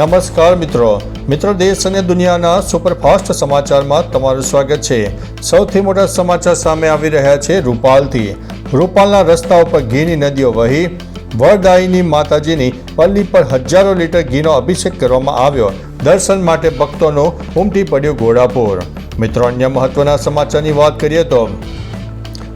નમસ્કાર મિત્રો. મિત્રો દેશ અને દુનિયાના સુપરફાસ્ટ સમાચારમાં તમારું સ્વાગત છે. સૌથી મોટા સમાચાર સામે આવી રહ્યા છે રૂપાલથી. રૂપાલના રસ્તા ઉપર ઘીની નદીઓ વહી, વરદાયીની માતાજીની પલ્લી પર હજારો લીટર ઘીનો અભિષેક કરવામાં આવ્યો. દર્શન માટે ભક્તોનો ઉમટી પડ્યું ઘોડાપુર. મિત્રો, અન્ય મહત્વના સમાચારની વાત કરીએ તો,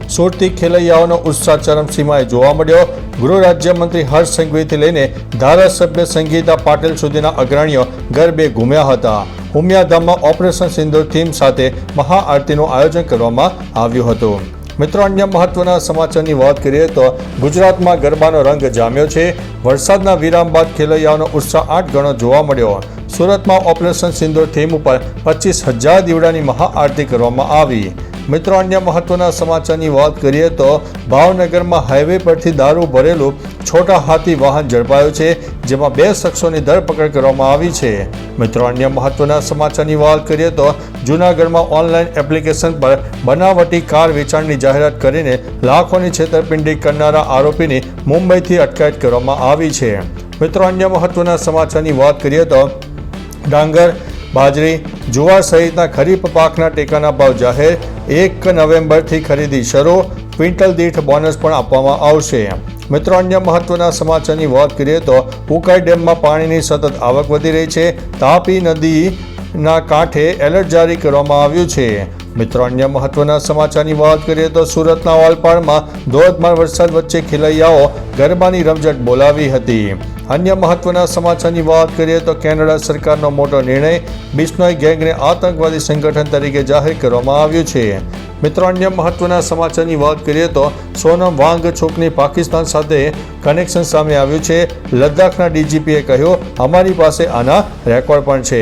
સુરતી ખેલૈયાઓનો ઉત્સાહ ચરમસીમાએ જોવા મળ્યો. ગૃહ રાજ્યમંત્રી હર્ષ સંઘવીથી લઈને ધારાસભ્ય સંગીતા પાટીલ સુધીના અગ્રણીઓ ગરબે ઘૂમ્યા હતા. ઉમિયાધામમાં ઓપરેશન સિંદૂર થીમ સાથે મહાઆરતીનું આયોજન કરવામાં આવ્યું હતું. મિત્રો, અન્ય મહત્વના સમાચારની વાત કરીએ તો ગુજરાતમાં ગરબાનો રંગ જામ્યો છે. વરસાદના વિરામ બાદ ખેલૈયાઓનો ઉત્સાહ આઠ ગણો જોવા મળ્યો. સુરતમાં ઓપરેશન સિંદૂર થીમ ઉપર પચીસ હજાર દીવડાની મહાઆરતી કરવામાં આવી. મિત્રો, અન્ય મહત્વના સમાચારની વાત કરીએ તો ભાવનગરમાં હાઈવે પરથી દારૂ ભરેલું છોટા હાથી વાહન ઝડપાયું છે, જેમાં બે શખ્સોની ધરપકડ કરવામાં આવી છે. મિત્રો, અન્ય મહત્વના સમાચારની વાત કરીએ તો જૂનાગઢમાં ઓનલાઈન એપ્લિકેશન પર બનાવટી કાર વેચાણની જાહેરાત કરીને લાખોની છેતરપિંડી કરનારા આરોપીની મુંબઈથી અટકાયત કરવામાં આવી છે. મિત્રો, અન્ય મહત્વના સમાચારની વાત કરીએ તો ડાંગર બાજરી, જુવાર સહિતના ખરીફ પાકના ટેકાના ભાવ જાહેર. એક નવેમ્બરથી ખરીદી શરૂ. ક્વિન્ટલ દીઠ બોનસ પણ આપવામાં આવશે. મિત્રો, અન્ય મહત્વના સમાચારની વાત કરીએ તો ઉકાઈ ડેમમાં પાણીની સતત આવક વધી રહી છે. તાપી નદીના કાંઠે એલર્ટ જારી કરવામાં આવ્યું છે. મિત્રો, અન્ય મહત્વના સમાચારની વાત કરીએ તો સુરતના ઓલપાડમાં ધોધમાર વરસાદ વચ્ચે ખેલૈયાઓ ગરબાની રમઝટ બોલાવી હતી. અન્ય મહત્વના સમાચારની વાત કરીએ તો કેનેડા સરકારનો મોટો નિર્ણય બિશ્નોઈ ગેંગને આતંકવાદી સંગઠન તરીકે જાહેર કરવામાં આવ્યું છે. મિત્રો, અન્ય મહત્વના સમાચારની વાત કરીએ તો સોનમ વાંગચોકની પાકિસ્તાન સાથે કનેક્શન સામે આવ્યું છે. લદ્દાખના ડીજીપીએ કહ્યું, અમારી પાસે આના રેકોર્ડ પણ છે.